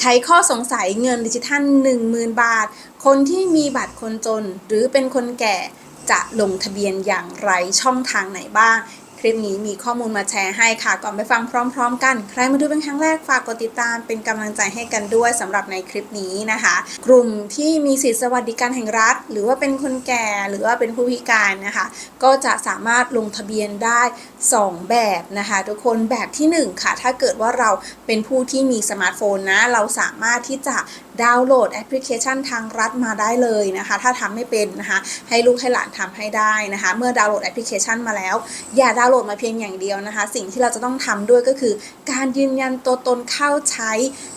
ไขข้อสงสัยเงินดิจิทัล 10,000 บาท คนที่มีบัตรคนจน หรือเป็นคนแก่จะลงทะเบียนอย่างไรช่องทางไหนบ้าง คลิปนี้มีข้อมูลมาแชร์ให้ค่ะ ก่อนไปฟังพร้อม ๆ กัน ใครมาดูเป็นครั้งแรกฝากกดติดตามเป็นกำลังใจให้กันด้วยสำหรับในคลิปนี้นะคะ กลุ่มที่มีสิทธิสวัสดิการแห่งรัฐ หรือว่าเป็นคนแก่หรือว่าเป็นผู้พิการนะคะ ก็จะสามารถลงทะเบียนได้ 2 แบบนะคะ ทุกคนแบบที่ 1 ค่ะ ถ้าเกิดว่าเราเป็นผู้ที่มีสมาร์ทโฟนนะเราสามารถที่จะ ดาวน์โหลดแอปพลิเคชันทางรัฐมาได้เลยนะคะ ถ้าทำไม่เป็นนะคะให้ลูกให้หลานทำให้ได้นะคะ เมื่อดาวน์โหลดแอปพลิเคชันมาแล้ว อย่าดาวน์โหลดมาเพียงอย่างเดียวนะคะ สิ่งที่เราจะต้องทำด้วยก็คือ การยืนยันตัวตนเข้าใช้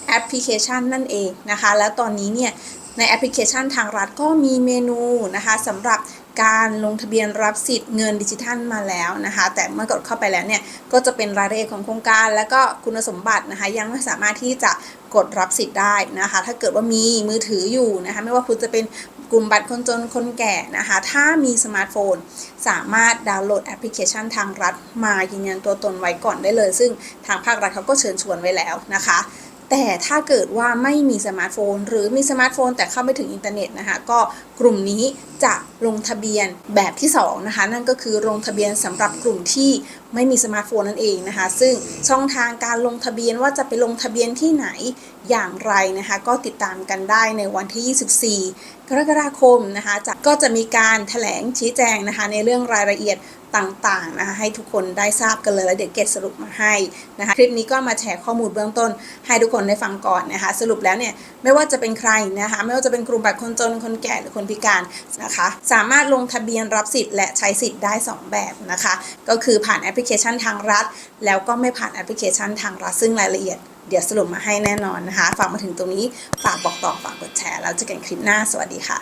แอปพลิเคชันนั่นเองนะคะ แล้วตอนนี้เนี่ย ในแอปพลิเคชันทางรัฐก็มีเมนูนะคะสำหรับการลงทะเบียนรับสิทธิ์เงินดิจิทัลมาแล้วนะคะ แต่เมื่อกดเข้าไปแล้วเนี่ยก็จะเป็นรายละเอียดของโครงการ แล้วก็คุณสมบัตินะคะ ยังไม่สามารถที่จะกดรับสิทธิ์ได้นะคะ ถ้าเกิดว่ามีมือถืออยู่นะคะ ไม่ว่าคุณจะเป็นกลุ่มบัตรคนจนคนแก่นะคะ ถ้ามีสมาร์ทโฟน สามารถดาวน์โหลดแอปพลิเคชันทางรัฐ มายืนยันตัวตนไว้ก่อนได้เลย ซึ่งทางภาครัฐเขาก็เชิญชวนไว้แล้วนะคะ แต่ถ้าเกิดว่าไม่มีสมาร์ทโฟน หรือมีสมาร์ทโฟน แต่เข้าไม่ถึงอินเทอร์เน็ตนะคะก็กลุ่มนี้จะลงทะเบียนแบบที่2นะคะนั่นก็คือลงทะเบียนสำหรับกลุ่มที่ไม่มีสมาร์ทโฟนนั่นเองนะคะ ซึ่งช่องทางการลงทะเบียนว่าจะไปลงทะเบียนที่ไหนอย่างไรนะคะ ก็ติดตามกันได้ในวันที่ 24 กรกฎาคมนะคะจะก็จะมีการแถลงชี้แจงนะคะ ในเรื่องรายละเอียดต่างๆนะคะให้ทุกคนได้ทราบกันเลยแล้วเดี๋ยวเกตสรุปมาให้นะคะคลิปนี้ก็มาแชร์ข้อมูลเบื้องต้นให้ทุกคนได้ฟังก่อนนะคะ สรุปแล้วเนี่ยไม่ว่าจะเป็นใครนะคะ ไม่ว่าจะเป็นกลุ่มบัตรคนจนคนแก่หรือคนพิการนะคะ สามารถลงทะเบียนรับสิทธิ์และใช้สิทธิ์ได้ 2 แบบนะคะ ก็คือผ่านแอปพลิเคชันทางรัฐ แล้วก็ไม่ผ่านแอปพลิเคชันทางรัฐซึ่งรายละเอียดเดี๋ยวสรุปมาให้แน่นอนนะคะ ฝากมาถึงตรงนี้ ฝากบอกต่อ ฝากกดแชร์ แล้วเจอกันคลิปหน้า สวัสดีค่ะ